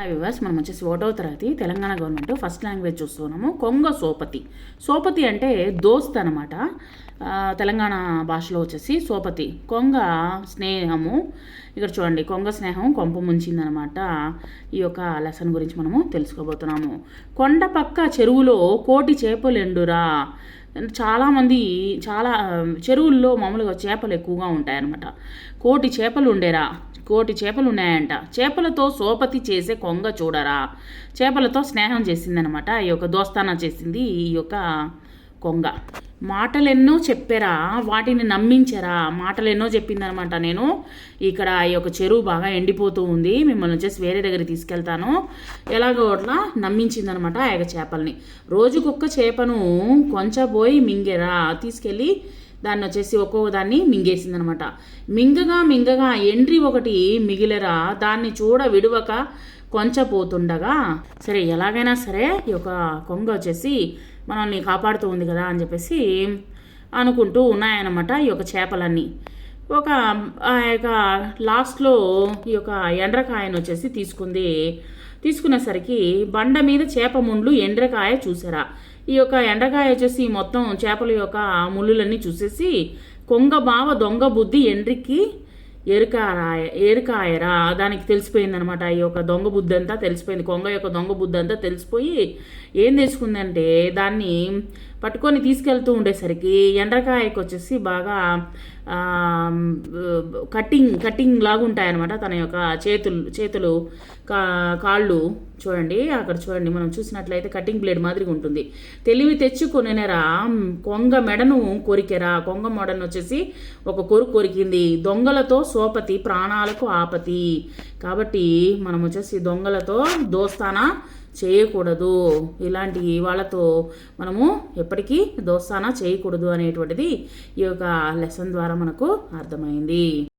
ఆ వివర్స్ మనం వచ్చేసి ఒకటో తరగతి తెలంగాణ గవర్నమెంట్ ఫస్ట్ లాంగ్వేజ్ చూస్తున్నాము. కొంగ సోపతి. సోపతి అంటే దోస్త్ అనమాట తెలంగాణ భాషలో వచ్చేసి సోపతి. కొంగ స్నేహము. ఇక్కడ చూడండి కొంగ స్నేహం కొంప ముంచిందనమాట ఈ యొక్క లెసన్ గురించి మనము తెలుసుకోబోతున్నాము. కొండ పక్క చెరువులో కోటి చేపలు ఎండురా చాలామంది చాలా చెరువుల్లో మామూలుగా చేపలు ఎక్కువగా ఉంటాయన్నమాట. కోటి చేపలు ఉండేరా కోటి చేపలు ఉన్నాయంట చేపలతో సోపతి చేసే కొంగ చూడరా. చేపలతో స్నేహం చేసిందనమాట ఈ యొక్క దోస్తానా చేసింది ఈ యొక్క కొంగ. మాటలెన్నో చెప్పారా వాటిని నమ్మించరా మాటలెన్నో చెప్పిందనమాట నేను. ఇక్కడ ఈ యొక్క చెరువు బాగా ఎండిపోతూ ఉంది మిమ్మల్ని వచ్చేసి వేరే దగ్గరికి తీసుకెళ్తాను. ఎలాగో అట్లా నమ్మించిందనమాట ఆ యొక్క చేపల్ని. రోజుకొక్క చేపను కొంచెపోయి మింగేరా తీసుకెళ్ళి దాన్ని వచ్చేసి ఒక్కొక్క దాన్ని మింగేసిందనమాట. మింగగా మింగగా ఎండ్రి ఒకటి మిగిలరా దాన్ని చూడ విడువక కొంచపోతుండగా సరే ఎలాగైనా సరే ఈ యొక్క కొంగ వచ్చేసి మనల్ని కాపాడుతూ ఉంది కదా అని చెప్పేసి అనుకుంటూ ఉన్నాయన్నమాట ఈ యొక్క చేపలన్నీ. ఒక ఆ యొక్క లాస్ట్లో ఈ యొక్క ఎండ్రకాయను వచ్చేసి తీసుకుంది. తీసుకునేసరికి బండ మీద చేప ముండ్లు ఎండ్రకాయ చూసారా? ఈ యొక్క ఎండ్రకాయ వచ్చేసి మొత్తం చేపల యొక్క ముళ్ళులన్నీ చూసేసి కొంగ బావ దొంగ బుద్ధి ఎండ్రికి ఎరుకారాయ ఎరుకాయరా? దానికి తెలిసిపోయిందనమాట ఈ యొక్క దొంగ బుద్ధి అంతా తెలిసిపోయింది. కొంగ యొక్క దొంగ బుద్ధి అంతా తెలిసిపోయి ఏం తెలుసుకుందంటే దాన్ని పట్టుకొని తీసుకెళ్తూ ఉండేసరికి ఎండ్రకాయకు వచ్చేసి బాగా కట్టింగ్ కటింగ్ కటింగ్ లాగా ఉంటాయన్నమాట తన యొక్క చేతులు చేతులు కా కాళ్ళు. చూడండి అక్కడ చూడండి మనం చూసినట్లయితే కటింగ్ బ్లేడ్ మాదిరిగా ఉంటుంది. తెలివి తెచ్చుకొనినరా కొంగ మెడను కొరికెరా కొంగ మెడను వచ్చేసి ఒక కొరుకు కొరికింది. దొంగలతో సోపతి ప్రాణాలకు ఆపతి. కాబట్టి మనం వచ్చేసి దొంగలతో దోస్తానా చేయకూడదు. ఇలాంటి వాళ్ళతో మనము ఎప్పటికీ దోస్తానా చేయకూడదు అనేటువంటిది ఈ యొక్క లెసన్ ద్వారా మనకు అర్థమైంది.